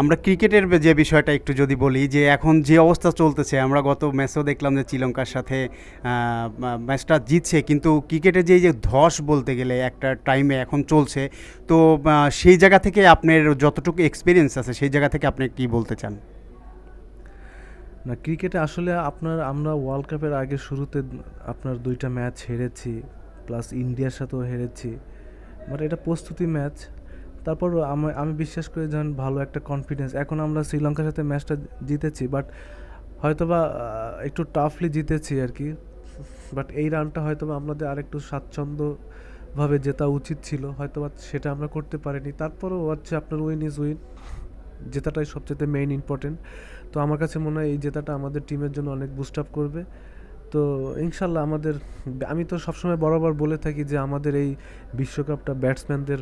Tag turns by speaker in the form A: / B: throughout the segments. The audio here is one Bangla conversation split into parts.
A: আমরা ক্রিকেটের যে বিষয়টা একটু যদি বলি, যে এখন যে অবস্থা চলতেছে, আমরা গত ম্যাচেও দেখলাম যে শ্রীলঙ্কার সাথে ম্যাচটা জিতছে, কিন্তু ক্রিকেটের যে যে ধস বলতে গেলে একটা টাইমে এখন চলছে, তো সেই জায়গা থেকে আপনার যতটুকু এক্সপিরিয়েন্স আছে, সেই জায়গা থেকে আপনি কি বলতে চান?
B: না, ক্রিকেটে আসলে আপনার, আমরা ওয়ার্ল্ড কাপের আগে শুরুতে আপনার দুইটা ম্যাচ হেরেছি প্লাস ইন্ডিয়ার সাথেও হেরেছি বাট এটা প্রস্তুতি ম্যাচ। তারপর আমি আমি বিশ্বাস করি যেন ভালো একটা কনফিডেন্স এখন আমরা শ্রীলঙ্কার সাথে ম্যাচটা জিতেছি বাট হয়তোবা একটু টাফলি জিতেছি আর কি বাট এই রানটা হয়তোবা আমাদের আর একটু স্বাচ্ছন্দ্যভাবে জেতা উচিত ছিল। হয়তোবা সেটা আমরা করতে পারিনি। তারপরও হচ্ছে আপনার উইন ইজ উইন জেতাটাই সবচেয়ে মেইন ইম্পর্টেন্ট তো আমার কাছে মনে হয় এই জেতাটা আমাদের টিমের জন্য অনেক বুস্ট আপ করবে। তো ইনশাল্লাহ আমাদের, আমি তো সবসময় বরাবর বলে থাকি যে আমাদের এই বিশ্বকাপটা ব্যাটসম্যানদের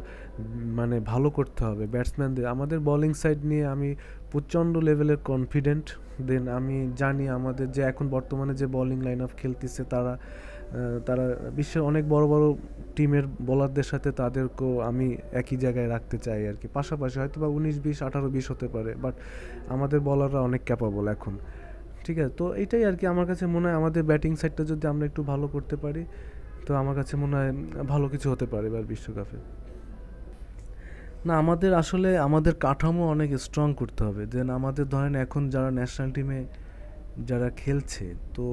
B: মানে ভালো করতে হবে। ব্যাটসম্যানদের, আমাদের বোলিং সাইড নিয়ে আমি প্রচণ্ড লেভেলের কনফিডেন্ট দেন আমি জানি আমাদের যে এখন বর্তমানে যে বোলিং লাইন আপ খেলতেছে তারা তারা বিশ্বের অনেক বড় বড় টিমের বোলারদের সাথে তাদেরকেও আমি একই জায়গায় রাখতে চাই আর কি। পাশাপাশি হয়তো বা উনিশ বিশ, আঠারো বিশ হতে পারে বাট আমাদের বলাররা অনেক ক্যাপাবল এখন। ঠিক আছে? তো এটাই আর কি আমার কাছে মনে হয় আমাদের ব্যাটিং সাইডটা যদি আমরা একটু ভালো করতে পারি, তো আমার কাছে মনে হয় ভালো কিছু হতে পারে এবার বিশ্বকাপে। না, আমাদের আসলে আমাদের কাঠামো অনেক স্ট্রং করতে হবে। দেন আমাদের ধরেন এখন যারা ন্যাশনাল টিমে যারা খেলছে, তো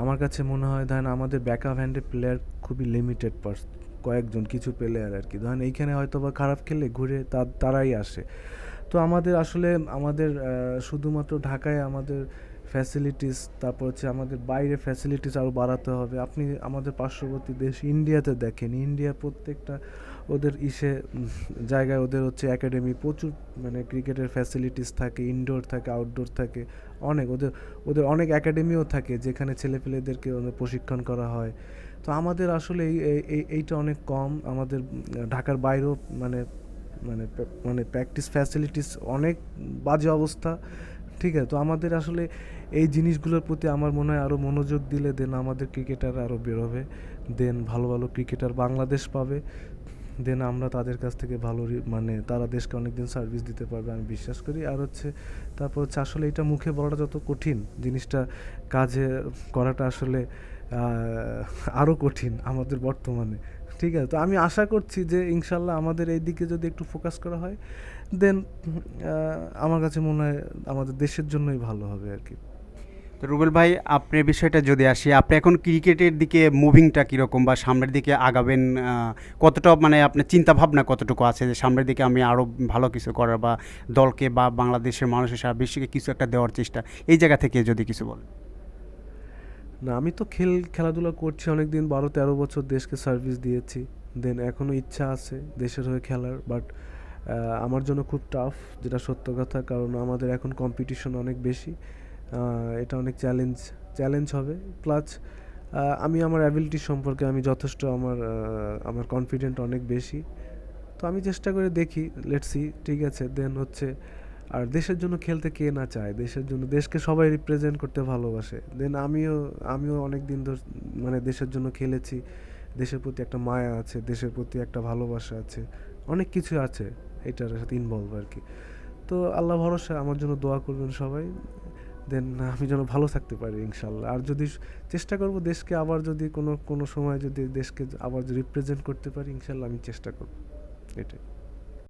B: আমার কাছে মনে হয় ধরেন আমাদের ব্যাকআপ হ্যান্ডের প্লেয়ার খুবই লিমিটেড পার্স কয়েকজন কিছু প্লেয়ার আর কি। ধরেন এইখানে হয়তো বা খারাপ খেলে ঘুরে তারাই আসে। তো আমাদের আসলে, আমাদের শুধুমাত্র ঢাকায় আমাদের ফ্যাসিলিটিস তারপর হচ্ছে আমাদের বাইরে ফ্যাসিলিটিস আরও বাড়াতে হবে। আপনি আমাদের পার্শ্ববর্তী দেশ ইন্ডিয়াতে দেখেন, ইন্ডিয়া প্রত্যেকটা ওদের ইসে জায়গায় ওদের হচ্ছে একাডেমি প্রচুর মানে ক্রিকেটের ফ্যাসিলিটিস থাকে ইনডোর থাকে আউটডোর থাকে, অনেক ওদের ওদের অনেক একাডেমিও থাকে যেখানে ছেলেপেলেদেরকে প্রশিক্ষণ করা হয়। তো আমাদের আসলে এই- এইটা অনেক কম, আমাদের ঢাকার বাইরেও মানে মানে মানে প্র্যাকটিস ফ্যাসিলিটিস অনেক বাজে অবস্থা। ঠিক আছে, তো আমাদের আসলে এই জিনিসগুলোর প্রতি আমার মনে হয় আরও মনোযোগ দিলে দেন আমাদের ক্রিকেটার আরও বেরোবে, দেন ভালো ভালো ক্রিকেটার বাংলাদেশ পাবে। দেন আমরা তাদের কাছ থেকে ভালো মানে তারা দেশকে অনেকদিন সার্ভিস দিতে পারবে আমি বিশ্বাস করি। আর হচ্ছে তারপর হচ্ছে আসলে এটা মুখে বলাটা যত কঠিন জিনিসটা কাজে করাটা আসলে আরও কঠিন আমাদের বর্তমানে। ঠিক আছে? তো আমি আশা করছি যে ইনশাল্লাহ আমাদের এই দিকে যদি একটু ফোকাস করা হয় দেন আমার কাছে মনে হয় আমাদের দেশের জন্যই ভালো হবে আর কি।
A: তো রুবেল ভাই আপনার বিষয়টা যদি আসি, আপনি এখন ক্রিকেটের দিকে মুভিংটা কীরকম বা সামনের দিকে আগাবেন কতটা মানে আপনার চিন্তা ভাবনা কতটুকু আছে যে সামনের দিকে আমি আরও ভালো কিছু করার বা দলকে বা বাংলাদেশের মানুষের সারা বিশ্বকে কিছু একটা দেওয়ার চেষ্টা, এই জায়গা থেকে যদি কিছু বলেন।
B: না, আমি তো খেল, খেলাধুলা করছি অনেক দিন বারো তেরো বছর দেশকে সার্ভিস দিয়েছি। দেন এখনও ইচ্ছা আছে দেশের হয়ে খেলার বাট আমার জন্য খুব টাফ যেটা সত্য কথা, কারণ আমাদের এখন কম্পিটিশন অনেক বেশি। এটা অনেক চ্যালেঞ্জ চ্যালেঞ্জ হবে। প্লাস আমি আমার অ্যাবিলিটি সম্পর্কে আমি যথেষ্ট আমার আমার কনফিডেন্ট অনেক বেশি। তো আমি চেষ্টা করে দেখি লেটসি ঠিক আছে। দেন হচ্ছে, আর দেশের জন্য খেলতে কে না চায়? দেশের জন্য, দেশকে সবাই রিপ্রেজেন্ট করতে ভালোবাসে। দেন আমিও আমিও অনেক দিন ধর মানে দেশের জন্য খেলেছি। দেশের প্রতি একটা মায়া আছে, দেশের প্রতি একটা ভালোবাসা আছে। অনেক কিছু আছে, এটার সাথে ইনভলভ আর কি। তো আল্লাহ ভরসা, আমার জন্য দোয়া করবেন সবাই। দেন আমি যেন ভালো থাকতে পারি ইনশাল্লাহ আর যদি চেষ্টা করব দেশকে আবার যদি কোনো কোনো সময় যদি দেশকে আবার রিপ্রেজেন্ট করতে পারি ইনশাল্লাহ আমি চেষ্টা করব। এটাই।